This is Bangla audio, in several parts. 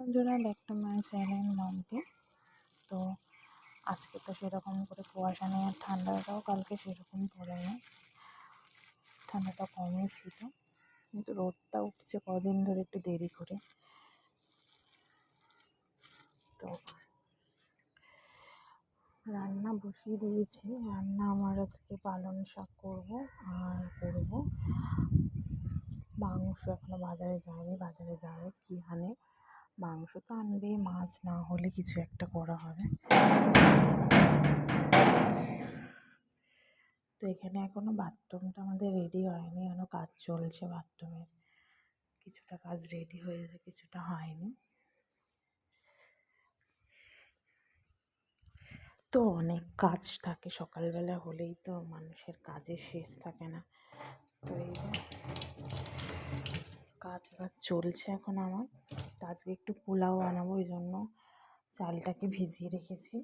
বন্ধুরা ব্যাক টু মাই চ্যানেল তো আজকে তো সেরকম করে কুয়াশা নেই আর ঠান্ডাটাও কালকে সেরকম পড়েনি ঠান্ডাটা কমই ছিল। কিন্তু রোদটা উঠছে কদিন ধরে একটু দেরি করে। তো রান্না বসিয়ে দিয়েছি। রান্না আমার আজকে পালং শাক করব আর করব। মাংস এখনও বাজারে যায়নি, বাজারে যাবে কি আনে মাংস তো আনবেই মাছ না হলে কিছু একটা করা হবে। তো এখানে এখনও বাথরুমটা আমাদের রেডি হয়নি এখনও কাজ চলছে বাথরুমের। কিছুটা কাজ রেডি হয়েছে, কিছুটা হয়নি। তো অনেক কাজ থাকে, সকালবেলা হলেই তো মানুষের কাজের শেষ থাকে না। তো এই কাজ বাজ চলছে এখন আমার। তো আজকে একটু পোলাও বানাবো, ওই জন্য চালটাকে ভিজিয়ে রেখেছি।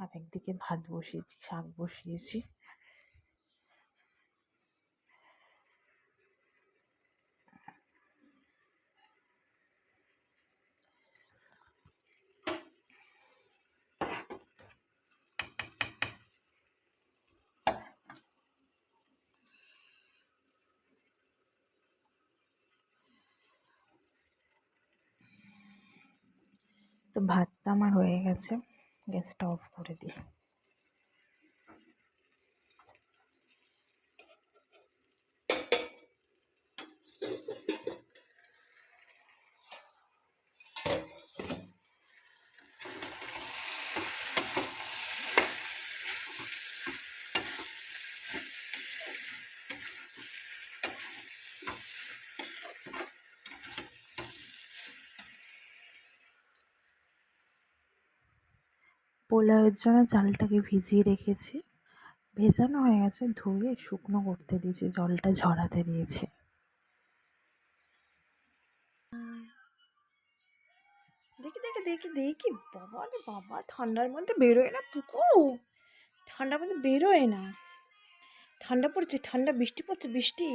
আর একদিকে ভাত বসিয়েছি, শাক বসিয়েছি। তো ভাতটা আমার হয়ে গেছে গ্যাসটা অফ করে দিই। পোলাওয়ের জন্য চালটাকে ভিজিয়ে রেখেছি। ভেজানো হয়ে গেছে, ধুয়ে শুকনো করতে দিয়েছি, জলটা ঝরাতে দিয়েছি। দেখি দেখি দেখি দেখি, বাবা রে বাবা, ঠান্ডার মধ্যে বেরোয় না পুকু ঠান্ডার মধ্যে বেরোয় না। ঠান্ডা পড়ছে, ঠান্ডা, বৃষ্টি পড়ছে, বৃষ্টি।